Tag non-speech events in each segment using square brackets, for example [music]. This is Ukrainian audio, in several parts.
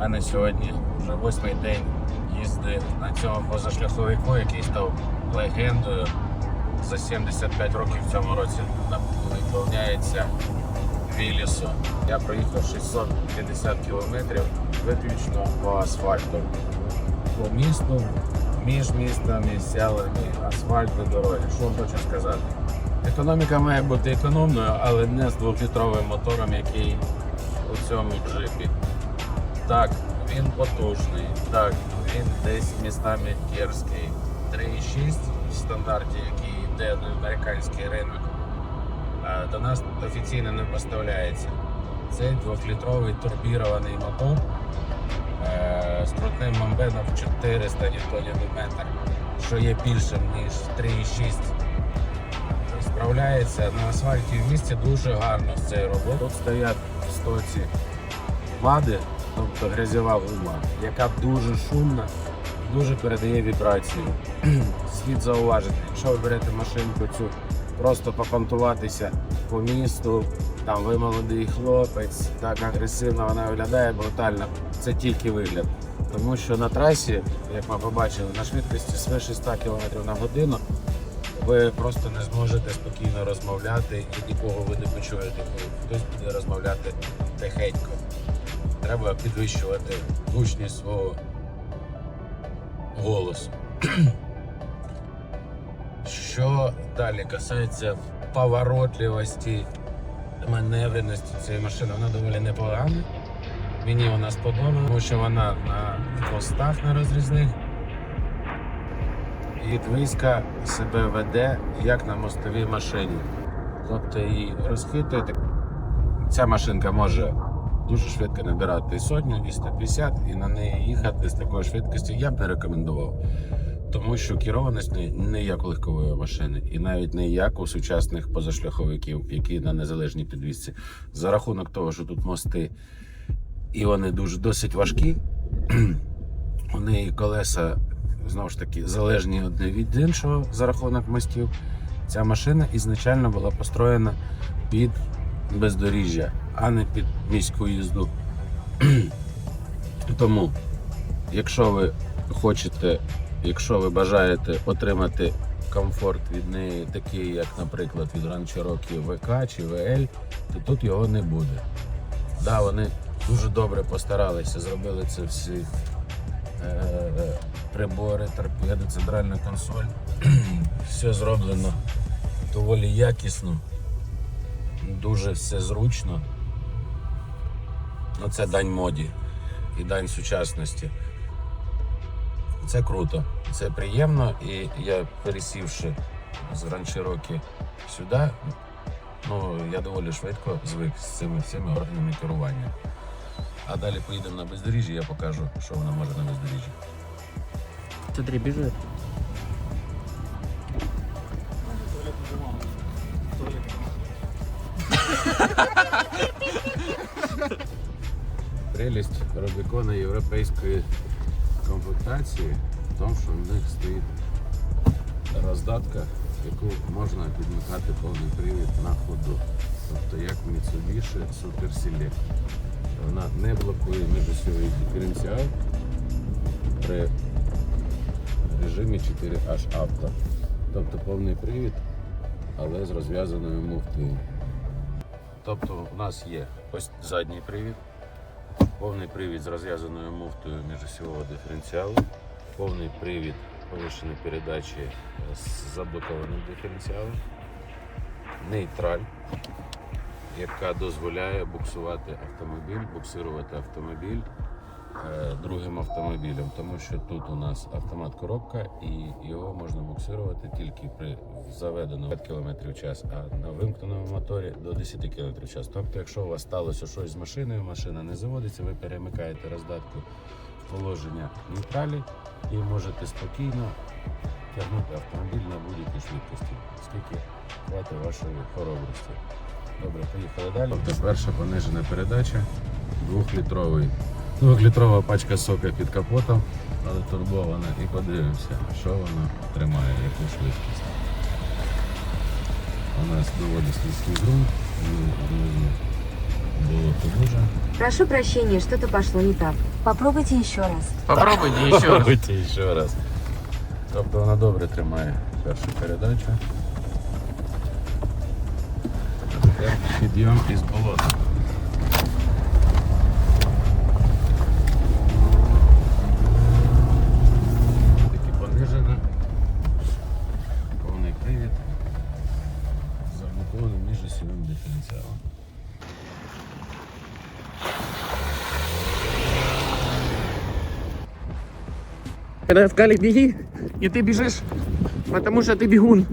мене сьогодні вже восьмий день їзди на цьому позашляховику, який став легендою. За 75 років в цьому році виповняється Вілісу. Я проїхав 650 кілометрів виключно по асфальту. По місту, між містами, селами, асфальту, дороги. Що хочу сказати? Економіка має бути економною, але не з двохлітровим мотором, який у цьому джипі. Так, він потужний, так, він десь містами дерзкий. 3,6 в стандарті, який йде на американський ринок, до нас офіційно не поставляється. Це двохлітровий турбірований мотор е, з крутним мамбеном 400 Нм, що є більшим, ніж 3,6 справляється на асфальті в місті дуже гарно з цією роботою. Тут стоять стоці вади, тобто грязьова гума, яка дуже шумна, дуже передає вібрацію. [clears throat] Слід зауважити, якщо ви берете машинку цю просто попонтуватися по місту, там ви молодий хлопець, так агресивно вона виглядає брутально, це тільки вигляд. Тому що на трасі, як ми побачили, на швидкості свише 100 км на годину ви просто не зможете спокійно розмовляти і нікого ви не почуєте, коли хтось буде розмовляти тихенько. Треба підвищувати гучність свого голосу. Що далі касається поворотливості, маневреності цієї машини, вона доволі непогана. Мені вона сподобала, тому що вона на мостах на розрізних і близько себе веде як на мостовій машині. Тобто її розхитуєте. Ця машинка може дуже швидко набирати сотню, і 150, і на неї їхати з такою швидкістю я б не рекомендував. Тому що керованість не, не як у легкової машини, і навіть не як у сучасних позашляховиків, які на незалежній підвісці. За рахунок того, що тут мости і вони дуже досить важкі, [clears throat] у неї колеса знову ж таки залежні одне від іншого за рахунок мостів. Ця машина ізначально була построєна під бездоріжжя, а не під міську їзду. [clears throat] Тому, якщо ви хочете, якщо ви бажаєте отримати комфорт від неї, такий, як, наприклад, від Grand VK чи VL, то тут його не буде. Да, вони дуже добре постаралися, зробили це всі е, прибори, торпеди, центральна консоль. [clears throat] все зроблено доволі якісно, дуже все зручно. Ну, це дань моді і дань сучасності. Це круто, це приємно, і я пересівши з Grand сюди, ну, я доволі швидко звик з цими всіми органами керування. А далі поїдемо на бездоріжжя, я покажу, що вона може на бездоріжжі. Смотри, бежит. Прелість Рубікона європейської комплектації в тому, що в них стоїть роздатка, яку можна підмикати повний привід на ходу. Тобто як Mitsubishi Super Select. Вона не блокує міжосьовий диференціал при режимі 4H Auto. Тобто повний привід, але з розв'язаною муфтою. Тобто у нас є ось задній привід, повний привід з розв'язаною муфтою міжосьового диференціалу, повний привід повищеної передачі е, з заблокованим диференціалом, нейтраль, яка дозволяє буксувати автомобіль, буксирувати автомобіль другим автомобілем, тому що тут у нас автомат коробка і його можна буксирувати тільки при заведеному 5 км в час, а на вимкненому моторі до 10 км в час. Тобто, якщо у вас сталося щось з машиною, машина не заводиться, ви перемикаєте роздатку положення нейтралі і можете спокійно тягнути автомобіль на будь-якій швидкості, скільки хватить вашої хоробрості. Добре, поїхали далі. Тобто перша понижена передача, двохлітровий. Двохлітрова пачка сока під капотом, але турбована. І подивимося, що вона тримає, яку швидкість. У нас доволі слизький ґрунт, внизу було дуже. Прошу прощения, что-то пошло не так. Попробуйте еще раз. Попробуйте [laughs] еще раз. Попробуйте ще раз. Тобто вона добре тримає першу передачу. А тепер підйом із болота. Когда сказали беги, и ты бежишь, потому что ты бегун.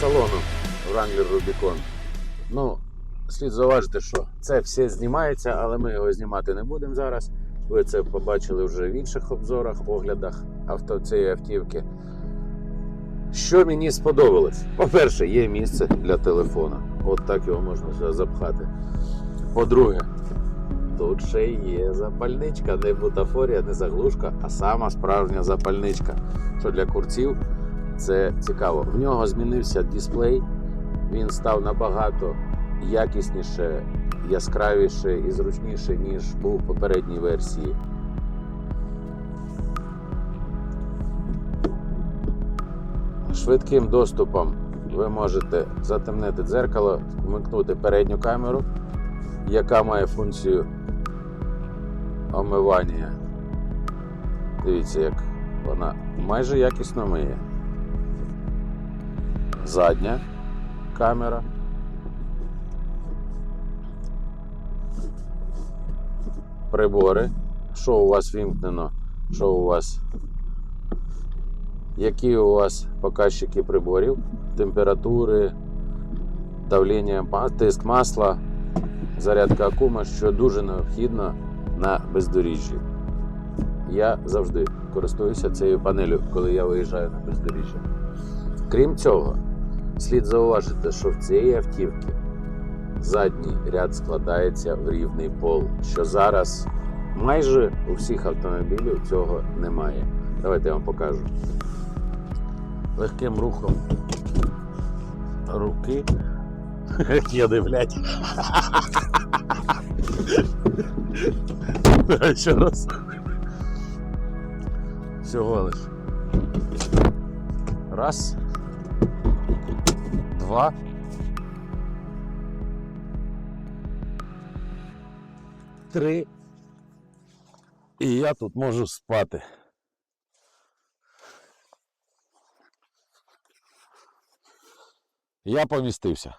Салону Wrangler Rubicon. Ну, слід зауважити, що це все знімається, але ми його знімати не будемо зараз. Ви це побачили вже в інших обзорах, оглядах авто цієї автівки. Що мені сподобалось? По-перше, є місце для телефона. От так його можна запхати. По-друге, тут ще є запальничка, не бутафорія, не заглушка, а сама справжня запальничка. Що для курців це цікаво. В нього змінився дисплей, він став набагато якісніше, яскравіше і зручніше, ніж був в попередній версії. Швидким доступом ви можете затемнити дзеркало, вмикнути передню камеру, яка має функцію омивання. Дивіться, як вона майже якісно миє задня камера. Прибори. Що у вас вімкнено? Що у вас? Які у вас показчики приборів? Температури, давлення, тиск масла, зарядка акума, що дуже необхідно на бездоріжжі. Я завжди користуюся цією панелью, коли я виїжджаю на бездоріжжя. Крім цього, слід зауважити, що в цієї автівки задній ряд складається в рівний пол, що зараз майже у всіх автомобілів цього немає. Давайте я вам покажу. Легким рухом руки. Я блядь. Ще раз. Всього лиш. Раз. Два. Три. І я тут можу спати. Я помістився.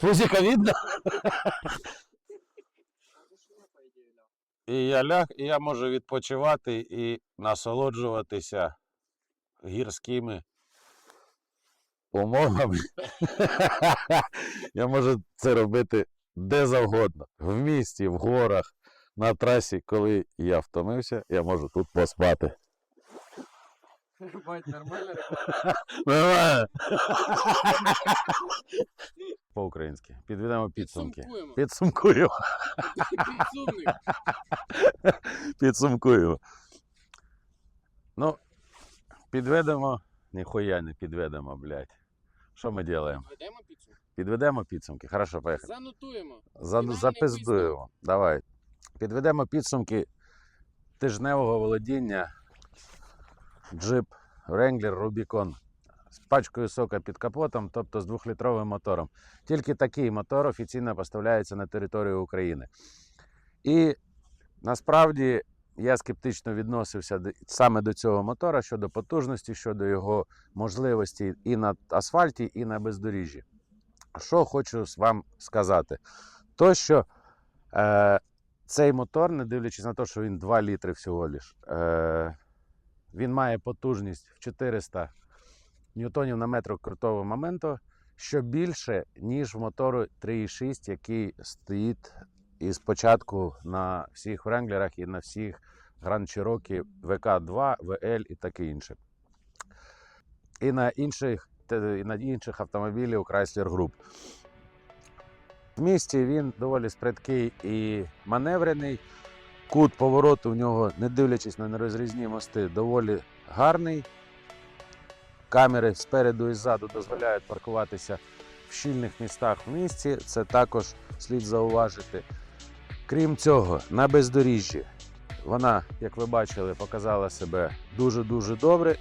Пузіка видно? І я ляг, і я можу відпочивати і насолоджуватися гірськими умовами я можу це робити де завгодно. В місті, в горах, на трасі, коли я втомився, я можу тут поспати. Бать, нормально? Нормально. По-українськи. Підведемо підсумки. Підсумкуємо. Підсумкуємо. Підсумник. Підсумкуємо. Ну, підведемо. Ніхуя не підведемо, блядь. Що ми робимо? Ведемо підсумок. Підведемо підсумки. Хорошо, поїхали. Занотуємо. За, запиздуємо. Давай. Підведемо підсумки тижневого володіння Jeep Wrangler Rubicon з пачкою сока під капотом, тобто з двохлітровим мотором. Тільки такий мотор офіційно поставляється на територію України. І насправді я скептично відносився саме до цього мотора щодо потужності, щодо його можливості і на асфальті, і на бездоріжжі. Що хочу вам сказати? То, що е, цей мотор, не дивлячись на те, що він 2 літри всього лиш, е, він має потужність в 400 ньютонів на метр крутого моменту, що більше, ніж в мотору 3,6, який стоїть із початку на всіх Вренглерах і на всіх Grand Cherokee VK2, VL і таке інше. І на інших, і на інших автомобілів Chrysler Group. В місті він доволі сприткий і маневрений. Кут повороту в нього, не дивлячись на нерозрізні мости, доволі гарний. Камери спереду і ззаду дозволяють паркуватися в щільних містах в місті. Це також слід зауважити. Крім цього, на бездоріжжі вона, як ви бачили, показала себе дуже-дуже добре,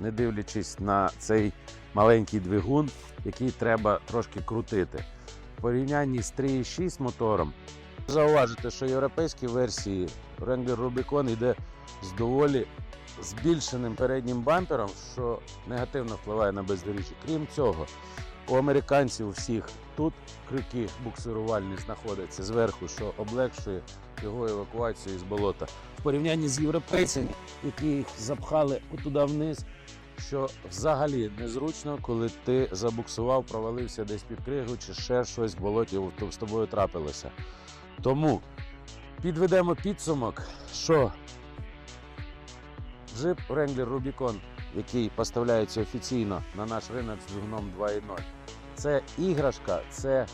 не дивлячись на цей маленький двигун, який треба трошки крутити. В порівнянні з 3.6 мотором зауважити, що європейські версії Wrangler Rubicon йде з доволі збільшеним переднім бампером, що негативно впливає на бездоріжжя. Крім цього, у американців всіх тут крюки буксирувальні знаходяться зверху, що облегшує його евакуацію з болота. В порівнянні з європейцями, які їх запхали туди вниз, що взагалі незручно, коли ти забуксував, провалився десь під кригу чи ще щось в болоті з тобою трапилося. Тому підведемо підсумок, що Jeep Wrangler Rubicon, який поставляється офіційно на наш ринок з двигуном 2.0, це іграшка, це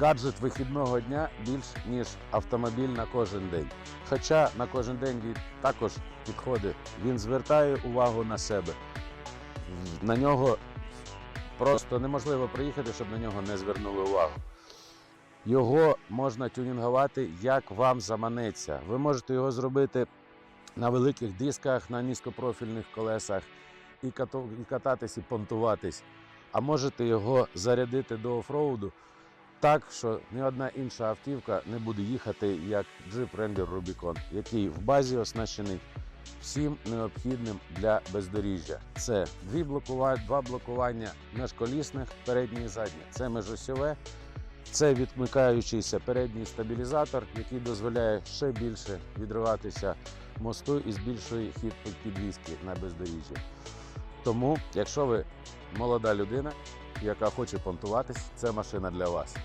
гаджет вихідного дня більш ніж автомобіль на кожен день. Хоча на кожен день він також підходить, він звертає увагу на себе. На нього просто неможливо приїхати, щоб на нього не звернули увагу. Його можна тюнінгувати, як вам заманеться. Ви можете його зробити на великих дисках, на низькопрофільних колесах і кататись, і понтуватись. А можете його зарядити до офроуду так, що ні одна інша автівка не буде їхати як Jeep Wrangler Rubicon, який в базі оснащений всім необхідним для бездоріжжя. Це дві блокува... два блокування межколісних, переднє і заднє. Це межосьове, це відмикаючийся передній стабілізатор, який дозволяє ще більше відриватися мосту і збільшує хід підвізки на бездоріжжі. Тому, якщо ви молода людина, яка хоче понтуватись, це машина для вас.